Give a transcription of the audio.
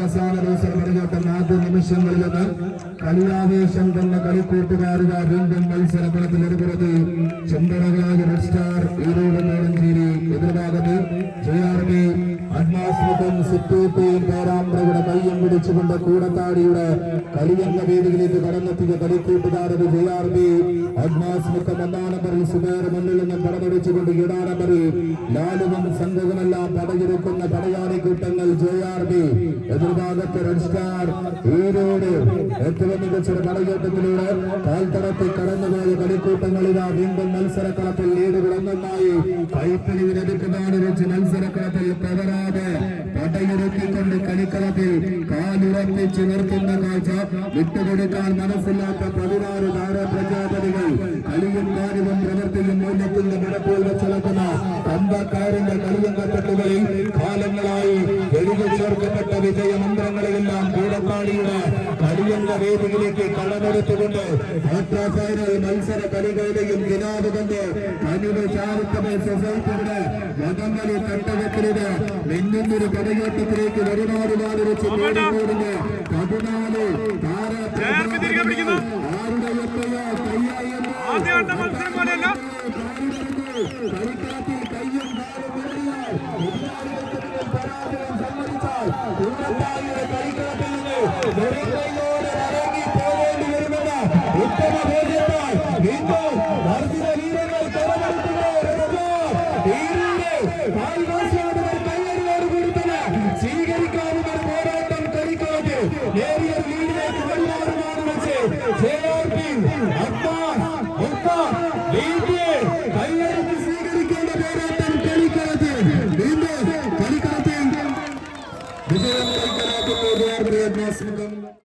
അവസാന ദിവസം പണികോട്ടം ആദ്യ നിമിഷങ്ങളിലെന്ന് കളിയാവേശം തന്ന കളിക്കൂട്ടുകാരുടെ വീണ്ടും ഒരുപുറത്ത് ചെമ്പറകളായ റെഡ് സ്റ്റാർ ഈരോട് കോടഞ്ചേരി എതിർഭാഗത്ത് അഗ്നാസ്മൃതം സിറ്റേറ്റയും പേരാമ്പ്രയുടെ കയ്യം പിടിച്ചുകൊണ്ട് കൂടത്താടിയുടെ കളിയംഗ വേദിയിലേക്ക് കടന്നെത്തിയ കളിക്കൂട്ടുകാരത് ജെ ആർ ബി. അഗ്നാസ്മൃതം ഒന്നാം നമ്പറിൽ സുബേർ മുന്നിൽ നിന്നും പടമടിച്ചുകൊണ്ട് ഏഴാം നമ്പറിൽ ലാലുവും സംഘവുമെല്ലാം പടയെടുക്കുന്ന പടയാളി കൂട്ടങ്ങൾ ജെ ആർ ബി. എതിർഭാഗത്ത് റെഡ് സ്റ്റാർ ഈരോട് ഏറ്റവും മികച്ച പടയോട്ടത്തിലൂടെ കാൽത്തടത്തിൽ കടന്നുപോയ കളിക്കൂട്ടങ്ങളിതാ വീണ്ടും മത്സരക്കളത്തിൽ ലീഡുകൾ ഒന്നൊന്നായി കൈപ്പിടി ലഭിക്കുന്നതാണ് വെച്ച് മത്സരക്കളത്തിൽ പ്രവരാതെ പടയൊരുക്കിക്കൊണ്ട് കളിക്കളത്തിൽ കാലുറപ്പിച്ച് നിർത്തുന്ന കാഴ്ച വിട്ടുകൊടുക്കാൻ മനസ്സില്ലാത്ത പതിനാറ് താര പ്രജാപതികൾ കളിയും കാര്യവും പ്രവൃത്തിയും മൂല്യത്തിന്റെ മുടപ്പോൾ വെച്ചിളക്കുന്ന കമ്പക്കാരന്റെ കളിയങ്കക്കെട്ടുകളിൽ കാലങ്ങളായി ചേർക്കപ്പെട്ട വിജയമന്ത്രങ്ങളെല്ലാം കൂടക്കാടിയുടെ കളിയങ്ക വേദിയിലേക്ക് കടമെടുത്തുകൊണ്ട് ക്വാർട്ടർ ഫൈനൽ മത്സര കളികളുടെയും ദിനാവ് കൊണ്ട് കനിവ് ചാരിറ്റബിൾ സൊസൈറ്റിയുടെ വടംവലി തട്ടകത്തിലൂടെ മിന്നുന്നൊരു പടയോട്ടത്തിലേക്ക് വെച്ച് ഓടുന്ന പതിനാല് താര പ്രജാപതികൾ ആരുടെ എത്രയോ ജെ ആർ പി അബ്ബാസ് ഒപ്പം ലീഡിയെ കയ്യറിഞ്ഞ് വീണ്ടും കളിക്കളത്തിൽ വിജയം കൈക്കലാക്കുന്ന